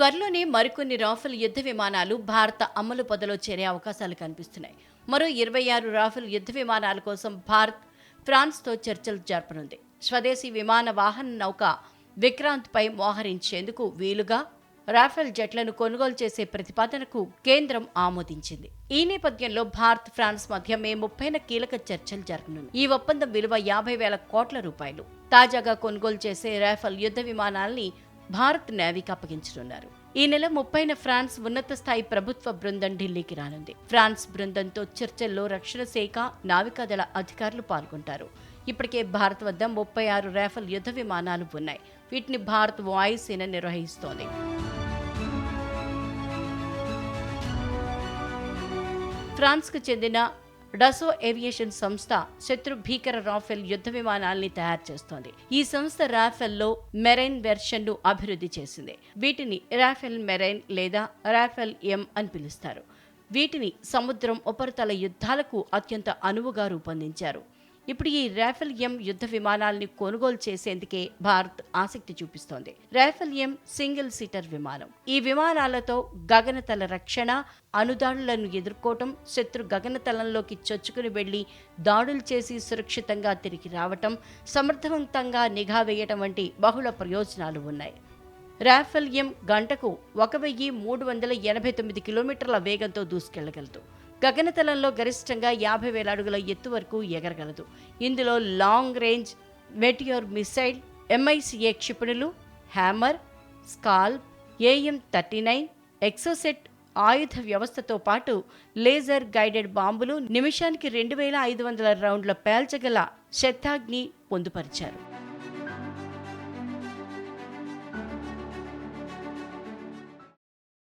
త్వరలోనే మరికొన్ని రాఫెల్ యుద్ధ విమానాలు భారత అమలు పొదలో చేరే అవకాశాలు కనిపిస్తున్నాయి. మరో ఇరవై ఆరు రాఫెల్ యుద్ధ విమానాల కోసం భారత్ ఫ్రాన్స్తో చర్చలు జరపనుంది. స్వదేశీ విమాన వాహన నౌక విక్రాంత్పై మోహరించేందుకు వీలుగా రాఫెల్ జెట్లను కొనుగోలు చేసే ప్రతిపాదనకు కేంద్రం ఆమోదించింది. ఈ నేపథ్యంలో భారత్ ఫ్రాన్స్ మధ్య మే ముప్పైన కీలక చర్చలు జరగనుంది ఈ ఒప్పందం విలువ యాభై వేల కోట్ల రూపాయలు. తాజాగా కొనుగోలు చేసే రాఫెల్ యుద్ధ విమానాల్ని భారత్ నేవీకి అప్పగించనున్నారు. ఈ నెల ముప్పైన ఫ్రాన్స్ ఉన్నత స్థాయి ప్రభుత్వ బృందం ఢిల్లీకి రానుంది. ఫ్రాన్స్ బృందంతో చర్చల్లో రక్షణ శాఖ నావికాదళ అధికారులు పాల్గొంటారు. ఇప్పటికే భారత్ వద్ద ముప్పై ఆరు రాఫెల్ యుద్ధ విమానాలు ఉన్నాయి. వీటిని భారత్ వాయుసేన నిర్వహిస్తోంది. ఫ్రాన్స్కు చెందిన డసో ఏవియేషన్ సంస్థ శత్రు భీకర రాఫెల్ యుద్ధ విమానాల్ని తయారు చేస్తోంది. ఈ సంస్థ రాఫెల్లో మెరైన్ వెర్షన్ను అభివృద్ధి చేసింది. వీటిని రాఫెల్ మెరైన్ లేదా రాఫెల్ ఎం అని పిలుస్తారు. వీటిని సముద్రం ఉపరితల యుద్ధాలకు అత్యంత అనువుగా రూపొందించారు. ఇప్పుడు ఈ రాఫెల్ ఎం యుద్ధ విమానాల్ని కొనుగోలు చేసేందుకే భారత్ ఆసక్తి చూపిస్తోంది. రాఫెల్ ఎం సింగిల్ సీటర్ విమానం. ఈ విమానాలతో గగనతల రక్షణ అనుదాడులను ఎదుర్కోవటం శత్రు గగనతలంలోకి చొచ్చుకుని వెళ్ళి దాడులు చేసి సురక్షితంగా తిరిగి రావటం సమర్థవంతంగా నిఘా వేయటం వంటి బహుళ ప్రయోజనాలు ఉన్నాయి. రాఫెల్ ఎం గంటకు ఒక వెయ్యి మూడు వందల ఎనభై తొమ్మిది కిలోమీటర్ల వేగంతో దూసుకెళ్ళగలదు. గగనతలంలో గరిష్టంగా యాభై వేల అడుగుల ఎత్తు వరకు ఎగరగలదు. ఇందులో long range Meteor missile MICA క్షిపణులు హ్యామర్ స్కాల్ ఏఎం థర్టీ నైన్ ఎక్సోసెట్ ఆయుధ వ్యవస్థతో పాటు లేజర్ గైడెడ్ బాంబులు నిమిషానికి రెండు వేల ఐదు వందల రౌండ్ల పేల్చగల శతాగ్ని పొందుపరిచారు.